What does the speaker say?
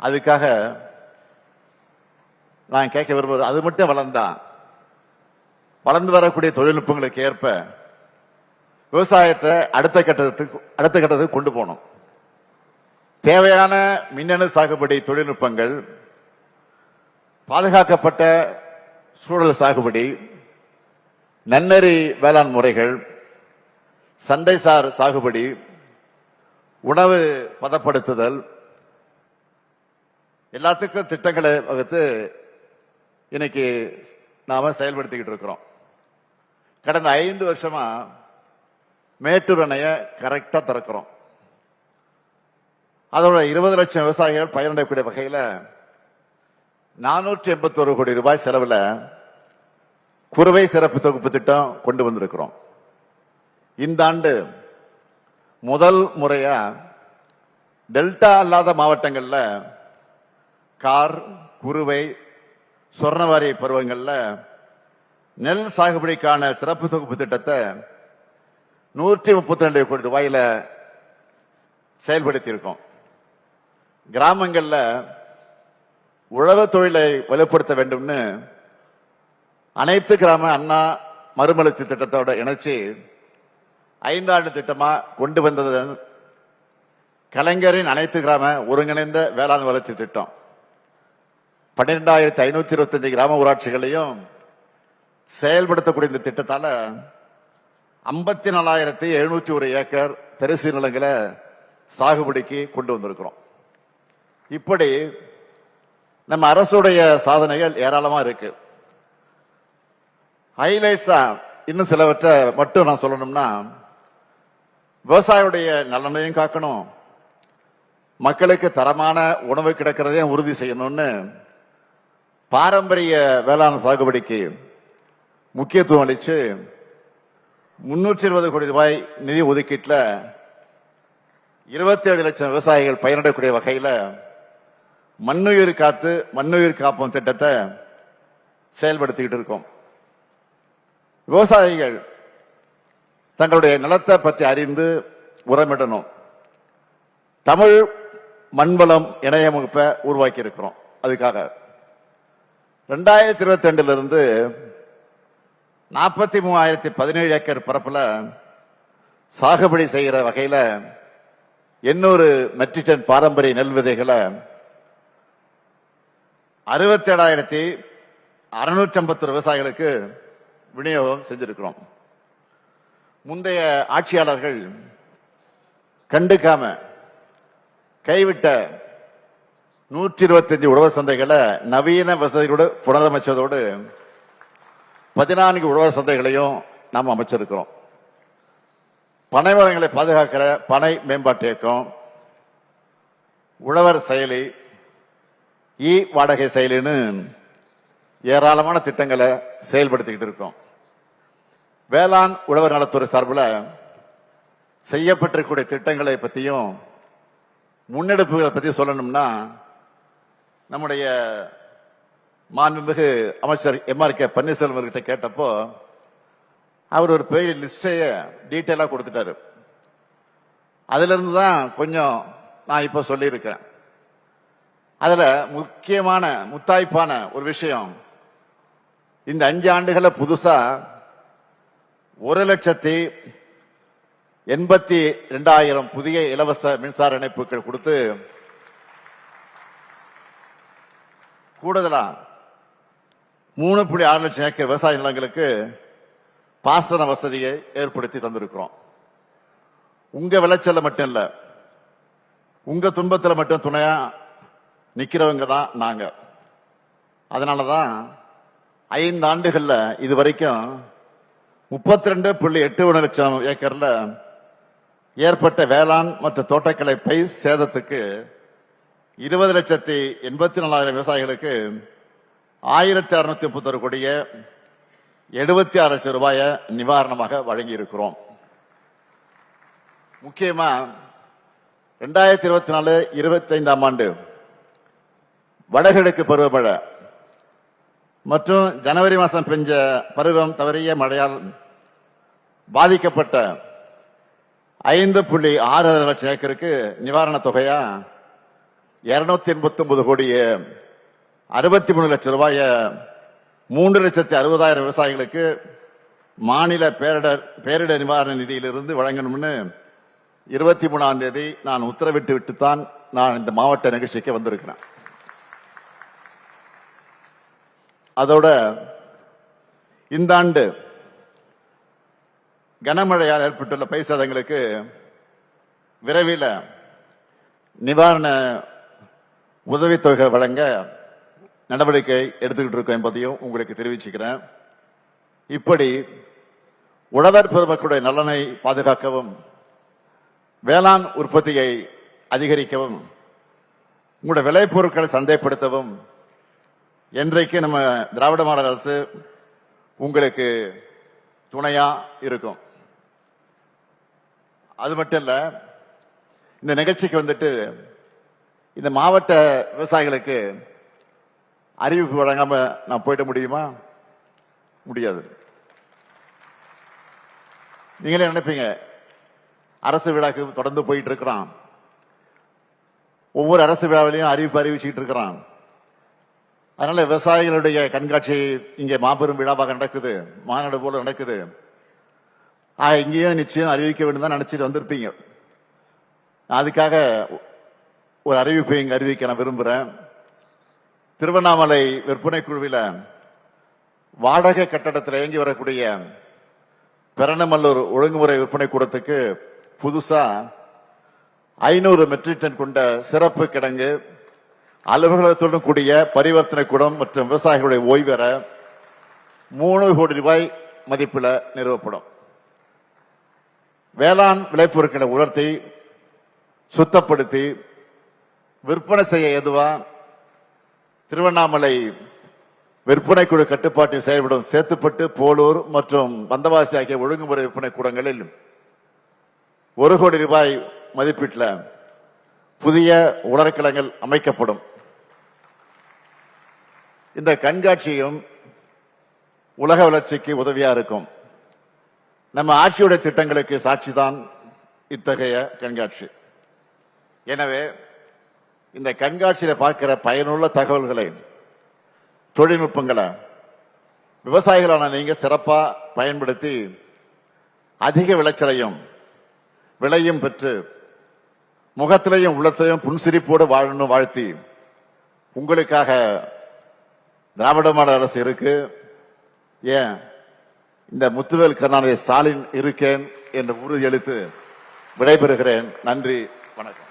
அதுக்காக நான் கேட்க விரும்புவது அது மட்டும் வளர்ந்தா வளர்ந்து வரக்கூடிய தொழில்நுட்பங்களுக்கு ஏற்ப விவசாயத்தை அடுத்த கட்டத்துக்கு அடுத்த கட்டத்துக்கு கொண்டு போகணும். தேவையான மின்னணு சாகுபடி தொழில்நுட்பங்கள் பாதுகாக்கப்பட்ட சூழல் சாகுபடி நன்னறி வேளாண் முறைகள் சந்தைசார் சாகுபடி உணவு பதப்படுத்துதல் எல்லாத்துக்கும் திட்டங்களை வகுத்து இன்னைக்கு நாம செயல்படுத்திக்கிட்டு இருக்கிறோம். கடந்த ஐந்து வருஷமா மேட்டூர் அணையை கரெக்டா திறக்கிறோம். அதோட இருபது லட்சம் விவசாயிகள் பயனடையக்கூடிய வகையில் நானூற்றி எண்பத்தோரு கோடி ரூபாய் செலவில் குறுவை சிறப்பு தொகுப்பு திட்டம் கொண்டு வந்திருக்கிறோம். இந்த ஆண்டு முதல் முறையா டெல்டா அல்லாத மாவட்டங்களில் கார் குறுவை சொர்ணவாரி பருவங்களில் நெல் சாகுபடிக்கான சிறப்பு தொகுப்பு திட்டத்தை நூற்றி முப்பத்தி ரெண்டு கோடி ரூபாயில செயல்படுத்தியிருக்கோம். கிராமங்களில் உழவு தொழிலை வலுப்படுத்த வேண்டும்னு அனைத்து கிராம அண்ணா மறுமலர்ச்சி திட்டத்தோட இணைச்சி ஐந்தாண்டு திட்டமாக கொண்டு வந்தது கலைஞரின் அனைத்து கிராம ஒருங்கிணைந்த வேளாண் வளர்ச்சி திட்டம். பன்னிரெண்டாயிரத்தி ஐநூத்தி இருபத்தஞ்சு கிராம ஊராட்சிகளையும் செயல்படுத்தக்கூடிய இந்த திட்டத்தால ஐம்பத்தி நாலாயிரத்தி எழுநூற்றி ஒரு ஏக்கர் தரிசு நிலங்களை சாகுபடிக்கு கொண்டு வந்திருக்கிறோம். இப்படி நம்ம அரசுடைய சாதனைகள் ஏராளமாக இருக்கு. ஹைலைட்ஸா இன்னும் சிலவற்றை மட்டும் நான் சொல்லணும்னா விவசாயியுடைய நலனையும் காக்கணும் மக்களுக்கு தரமான உணவு கிடைக்கிறதையும் உறுதி செய்யணும்னு பாரம்பரிய வேளாண் சாகுபடிக்கு முக்கியத்துவம் அளித்து முன்னூற்றி இருபது கோடி ரூபாய் நிதி ஒதுக்கீட்டில் இருபத்தி ஏழு லட்சம் விவசாயிகள் பயனடையக்கூடிய வகையில் மண்ணுயிர் காத்து மண்ணுயிர் காப்போம் திட்டத்தை செயல்படுத்திக்கிட்டு இருக்கோம். விவசாயிகள் தங்களுடைய நிலத்தை பற்றி அறிந்து உரமிடணும். தமிழ் மண்வளம் இணையமுகப்பை உருவாக்கி இருக்கிறோம் அதுக்காக ரெண்டாயிரத்தி இருபத்தி ரெண்டுல இருந்து நாற்பத்தி மூவாயிரத்தி பதினேழு ஏக்கர் பரப்பில் சாகுபடி செய்கிற வகையில் எண்ணூறு மெட்ரிக் டன் பாரம்பரிய நெல் விதைகளை அறுபத்தேழாயிரத்தி அறுநூற்றி ஐம்பத்தொரு விவசாயிகளுக்கு விநியோகம் செஞ்சிருக்கிறோம். முந்தைய ஆட்சியாளர்கள் கண்டுக்காம கைவிட்ட நூற்றி இருபத்தஞ்சு உழவர் சந்தைகளை நவீன வசதிகளோடு புனரமைச்சதோடு பதினான்கு உழவர் சந்தைகளையும் நாம் அமைச்சிருக்கிறோம். பனை வளங்களை பாதுகாக்கிற பனை மேம்பாட்டு இயக்கம் உழவர் செயலி இ வாடகை செயலின்னு ஏராளமான திட்டங்களை செயல்படுத்திக்கிட்டு இருக்கோம். வேளாண் உழவர் நலத்துறை சார்பில் செய்யப்பட்டிருக்கக்கூடிய திட்டங்களை பற்றியும் முன்னெடுப்புகளை பற்றி சொல்லணும்னா நம்முடைய மாண்புமிகு அமைச்சர் எம்ஆர் கே பன்னீர்செல்வம் அவர்கிட்ட கேட்டப்போ அவர் ஒரு பெரிய லிஸ்டைய டீட்டெயிலாக கொடுத்துட்டாரு. அதிலிருந்து தான் கொஞ்சம் நான் இப்போ சொல்லியிருக்கேன் அதுல முக்கியமான முத்தாய்ப்பான ஒரு விஷயம் இந்த அஞ்சு ஆண்டுகளை புதுசா ஒரு லட்சத்தி எண்பத்தி ரெண்டாயிரம் புதிய இலவச மின்சார இணைப்புகள் கொடுத்து கூடுதலா மூணு புள்ளி ஆறு லட்சம் ஏக்கர் விவசாய நிலங்களுக்கு பாசன வசதியை ஏற்படுத்தி தந்திருக்கிறோம். உங்க விளைச்சல மட்டும் இல்ல உங்க துன்பத்தில் மட்டும் துணையா நிக்கிறவங்க தான் நாங்க. அதனாலதான் ஐந்து ஆண்டுகள்ல இது வரைக்கும் முப்பத்தி ரெண்டு புள்ளி எட்டு ஒன்று லட்சம் ஏக்கர்ல ஏற்பட்ட வேளாண் மற்றும் தோட்டக்கலை பயிர் சேதத்துக்கு இருபது லட்சத்தி எண்பத்தி நாலாயிரம் விவசாயிகளுக்கு ஆயிரத்தி அறுநூத்தி முப்பத்தொரு கோடிய எழுபத்தி ஆறு லட்சம் ரூபாயை நிவாரணமாக வழங்கி இருக்கிறோம் முக்கியமா ரெண்டாயிரத்தி இருபத்தி நாலு இருபத்தைந்தாம் ஆண்டு வடகிழக்கு பருவமழை மற்றும் ஜனவரி மாதம் பெஞ்ச பருவம் தவறிய மழையால் பாதிக்கப்பட்ட ஐந்து புள்ளி ஆறு லட்சம் ஏக்கருக்கு நிவாரண தொகையா இருநூத்தி எண்பத்தி ஒன்பது கோடியே அறுபத்தி மூணு லட்சம் ரூபாய மூன்று லட்சத்தி அறுபதாயிரம் விவசாயிகளுக்கு மாநில பேரிடர் பேரிடர் நிவாரண நிதியிலிருந்து வழங்கணும்னு இருபத்தி மூணாம் தேதி நான் உத்தரவிட்டு விட்டுத்தான் நான் இந்த மாவட்ட நிகழ்ச்சிக்கு வந்திருக்கிறேன். அதோட இந்த ஆண்டு கனமழையால் ஏற்பட்டுள்ள பயிர் சேதங்களுக்கு விரைவில் நிவாரண உதவித்தொகை வழங்க நடவடிக்கை எடுத்துக்கிட்டு இருக்கோம் என்பதையும் உங்களுக்கு தெரிவிச்சுக்கிறேன். இப்படி உழவர் பெருமக்களுடைய நலனை பாதுகாக்கவும் வேளாண் உற்பத்தியை அதிகரிக்கவும் உங்களுடைய விளைபொருட்களை சந்தைப்படுத்தவும் என்றைக்கு நம்ம திராவிட மாடல் அரசு உங்களுக்கு துணையா இருக்கும். அது மட்டும் இல்லை இந்த நிகழ்ச்சிக்கு வந்துட்டு இந்த மாவட்ட விவசாயிகளுக்கு அறிவிப்பு வழங்காம நான் போயிட முடியுமா? முடியாது. நீங்களே நினைப்பீங்க அரசு விழாக்கு தொடர்ந்து போயிட்டு இருக்கிறான் ஒவ்வொரு அரசு விழாவிலையும் அறிவிப்பு அறிவிச்சுட்டு இருக்கிறான் அதனால விவசாயிகளுடைய கண்காட்சி இங்கே மாபெரும் விழாவாக நடக்குது மாநாடு போல நடக்குது. இங்கேயும் நிச்சயம் அறிவிக்க வேண்டும் தான் நினைச்சிட்டு வந்திருப்பீங்க. அதுக்காக ஒரு அறிவிப்பை இங்க அறிவிக்க நான் விரும்புகிறேன் திருவண்ணாமலை விற்பனை குழுவில் வாடகை கட்டடத்தில் இயங்கி வரக்கூடிய பெரணமல்லூர் ஒழுங்குமுறை விற்பனை கூடத்துக்கு புதுசாக ஐநூறு மெட்ரிக் டன் கொண்ட சிறப்பு கிடங்கு அலுவலகத்துடன் கூடிய பரிவர்த்தனை கூடம் மற்றும் விவசாயிகளுடைய ஓய்வெற மூணு கோடி ரூபாய் மதிப்பில் நிறுவப்படும். வேளாண் விளைபொருட்களை உலர்த்தி சுத்தப்படுத்தி விற்பனை செய்ய எதுவா திருவண்ணாமலை விற்பனை குழு கட்டுப்பாட்டில் செயல்படும் சேத்துப்பட்டு போலூர் மற்றும் வந்தவாசி ஆகிய ஒழுங்குமுறை விற்பனை கூடங்களில் ஒரு கோடி ரூபாய் மதிப்பீட்டில் புதிய உலர்கிழங்கள் அமைக்கப்படும். இந்த கண்காட்சியும் உலக வளர்ச்சிக்கு உதவியா இருக்கும். நம்ம ஆட்சியுடைய திட்டங்களுக்கு சாட்சிதான் இத்தகைய கண்காட்சி. எனவே இந்த கண்காட்சியில் பார்க்கிற பயனுள்ள தகவல்களை தொழில்நுட்பங்களை விவசாயிகளான நீங்கள் சிறப்பாக பயன்படுத்தி அதிக விளைச்சலையும் விலையும் பெற்று முகத்திலையும் உள்ளத்திலையும் புன்சிரிப்போடு வாழணும் வாழ்த்தி உங்களுக்காக திராவிட மாடல் அரசு இருக்கு. ஏன்? இந்த முத்துவேல் கருணாநிதி ஸ்டாலின் இருக்கேன் என்று உறுதியளித்து விடைபெறுகிறேன். நன்றி வணக்கம்.